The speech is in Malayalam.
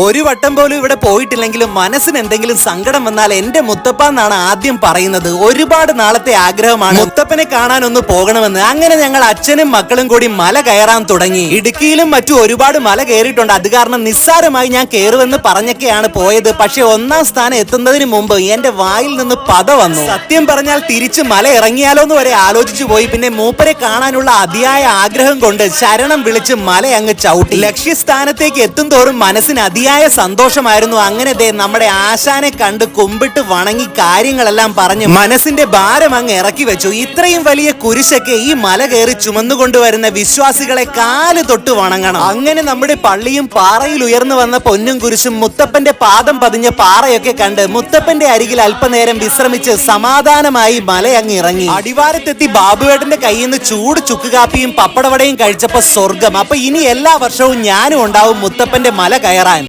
ഒരു വട്ടം പോലും ഇവിടെ പോയിട്ടില്ലെങ്കിലും മനസ്സിന് എന്തെങ്കിലും സങ്കടം വന്നാൽ എന്റെ മുത്തപ്പ എന്നാണ് ആദ്യം പറയുന്നത്. ഒരുപാട് നാളത്തെ ആഗ്രഹമാണ്. മുത്തപ്പനെ കാണാൻ ഒന്ന് പോകണമെന്ന്. അങ്ങനെ ഞങ്ങൾ അച്ഛനും മക്കളും കൂടി മല കയറാൻ തുടങ്ങി. ഇടുക്കിയിലും മറ്റു ഒരുപാട് മല കയറിയിട്ടുണ്ട്. അത് കാരണം നിസ്സാരമായി ഞാൻ കയറുമെന്ന് പറഞ്ഞൊക്കെയാണ് പോയത്. പക്ഷെ ഒന്നാം സ്ഥാനം എത്തുന്നതിന് മുമ്പ് എന്റെ വായിൽ നിന്ന് പത വന്നു. സത്യം പറഞ്ഞാൽ തിരിച്ച് മല ഇറങ്ങിയാലോ എന്ന് വരെ ആലോചിച്ചു പോയി. പിന്നെ മൂപ്പരെ കാണാനുള്ള അതിയായ ആഗ്രഹം കൊണ്ട് ശരണം വിളിച്ച് മല അങ്ങ് ചവിട്ടി. ലക്ഷ്യസ്ഥാനത്തേക്ക് എത്തും തോറും മനസ്സിന് അതിയായ സന്തോഷമായിരുന്നു. അങ്ങനെ ദേ നമ്മുടെ ആശാനെ കണ്ട് കുമ്പിട്ട് വണങ്ങി കാര്യങ്ങളെല്ലാം പറഞ്ഞ് മനസ്സിന്റെ ഭാരം അങ്ങ് ഇറക്കി വെച്ചു. ഇത്രയും വലിയ കുരിശൊക്കെ ഈ മല കയറി ചുമന്നുകൊണ്ടുവരുന്ന വിശ്വാസികളെ കാൽ തൊട്ട് വണങ്ങണം. അങ്ങനെ നമ്മുടെ പള്ളിയും പാറയിൽ ഉയർന്നു വന്ന പൊന്നും കുരിശും മുത്തപ്പന്റെ പാദം പതിഞ്ഞ പാറയൊക്കെ കണ്ട് മുത്തപ്പന്റെ അരികിൽ അല്പനേരം വിശ്രമിച്ച് സമാധാനമായി മല അങ്ങ് ഇറങ്ങി. അടിവാരത്തെത്തി ബാബുവേട്ടന്റെ കയ്യിൽ നിന്ന് ചൂട് ചുക്കുകാപ്പിയും പപ്പടവടയും കഴിച്ചപ്പോ സ്വർഗം. അപ്പൊ ഇനി എല്ലാ വർഷവും ഞാനും ഉണ്ടാവും മുത്തപ്പന്റെ മല കയറാൻ.